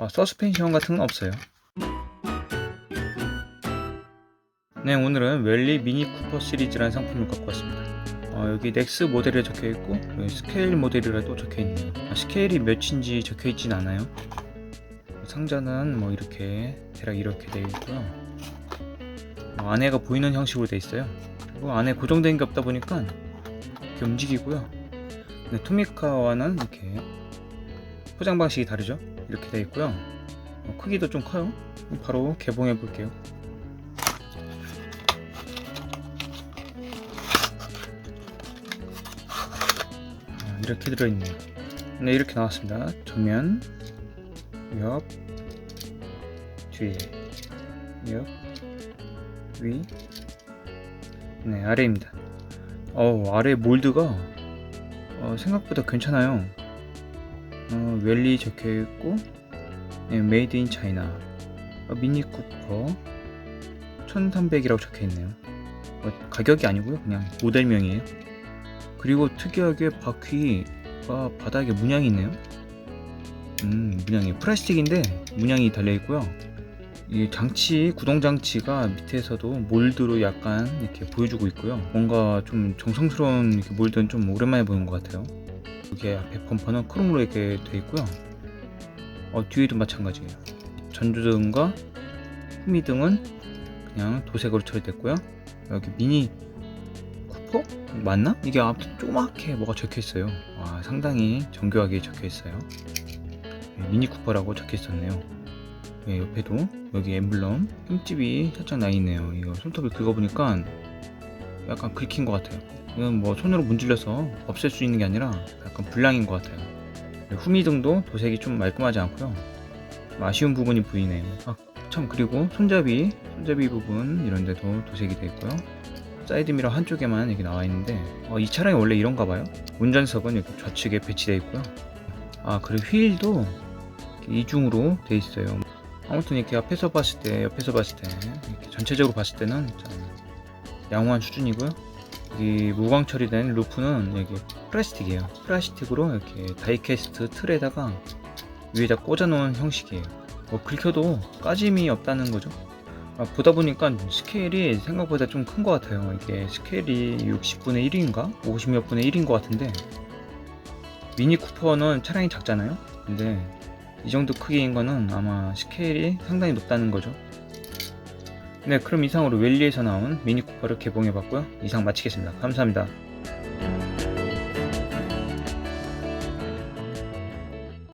어, 서스펜션 같은 건 없어요. 네, 오늘은 웰리 미니 쿠퍼 시리즈라는 상품을 갖고 왔습니다. 어, 여기 넥스 모델에 적혀 있고 여기 스케일 모델이라도 적혀 있네요. 아, 스케일이 몇인지 적혀 있진 않아요. 상자는 뭐 이렇게 대략 이렇게 되어 있고요. 어, 안에가 보이는 형식으로 되어 있어요. 그리고 안에 고정된 게 없다 보니까 이렇게 움직이고요. 네, 토미카와는 이렇게 포장 방식이 다르죠. 이렇게 되어 있고요. 어, 크기도 좀 커요. 바로 개봉해 볼게요. 아, 이렇게 들어있네요. 네, 이렇게 나왔습니다. 정면, 옆, 뒤에, 옆, 위, 네, 아래입니다. 어, 아래 몰드가 어, 생각보다 괜찮아요. 어, 웰리 적혀 있고, 네, 메이드 인 차이나, 어, 미니 쿠퍼 1300이라고 적혀 있네요. 어, 가격이 아니고요, 그냥 모델명이에요. 그리고 특이하게 바퀴가 바닥에 문양이 있네요. 음, 문양이 플라스틱인데 문양이 달려 있고요. 이 장치 구동 장치가 밑에서도 몰드로 약간 이렇게 보여주고 있고요. 뭔가 좀 정성스러운 몰드는 좀 오랜만에 보는 것 같아요. 여기 앞에 범퍼는 크롬으로 이렇게 되어 있고요. 어, 뒤에도 마찬가지예요. 전조등과 후미등은 그냥 도색으로 처리됐고요. 여기 미니 쿠퍼 맞나? 이게 아무튼 조그맣게 뭐가 적혀 있어요. 와 상당히 정교하게 적혀 있어요. 네, 미니 쿠퍼라고 적혀 있었네요. 네, 옆에도 여기 엠블럼 흠집이 살짝 나 있네요. 이거 손톱을 긁어보니까 약간 긁힌 것 같아요. 이건 뭐 손으로 문질러서 없앨 수 있는 게 아니라 약간 불량인 것 같아요. 네, 후미등도 도색이 좀 말끔하지 않고요. 좀 아쉬운 부분이 보이네요. 아, 참 그리고 손잡이 손잡이 부분 이런 데도 도색이 되어 있고요. 사이드 미러 한쪽에만 이렇게 나와 있는데 어, 이 차량이 원래 이런가 봐요. 운전석은 이렇게 좌측에 배치되어 있고요. 아 그리고 휠도 이중으로 되어 있어요. 아무튼 이렇게 앞에서 봤을 때 옆에서 봤을 때 이렇게 전체적으로 봤을 때는 참 양호한 수준이고요. 이 무광 처리된 루프는 여기 플라스틱이에요. 플라스틱으로 이렇게 다이캐스트 틀에다가 위에다 꽂아놓은 형식이에요. 뭐 긁혀도 까짐이 없다는 거죠. 아, 보다 보니까 스케일이 생각보다 좀 큰 것 같아요. 이게 스케일이 60분의 1인가? 50몇 분의 1인 것 같은데 미니 쿠퍼는 차량이 작잖아요. 근데 이 정도 크기인 거는 아마 스케일이 상당히 높다는 거죠. 네, 그럼 이상으로 웰리에서 나온 미니 쿠퍼를 개봉해 봤고요. 이상 마치겠습니다. 감사합니다.